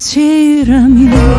Sentirami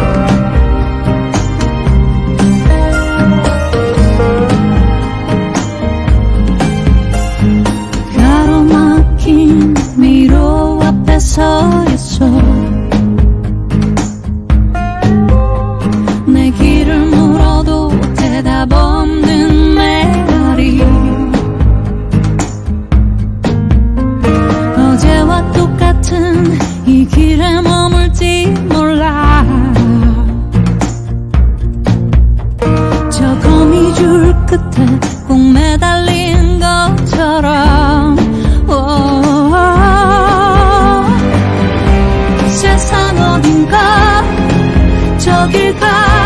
끝에 꼭 매달린 것처럼. 세상 어딘가 저길 가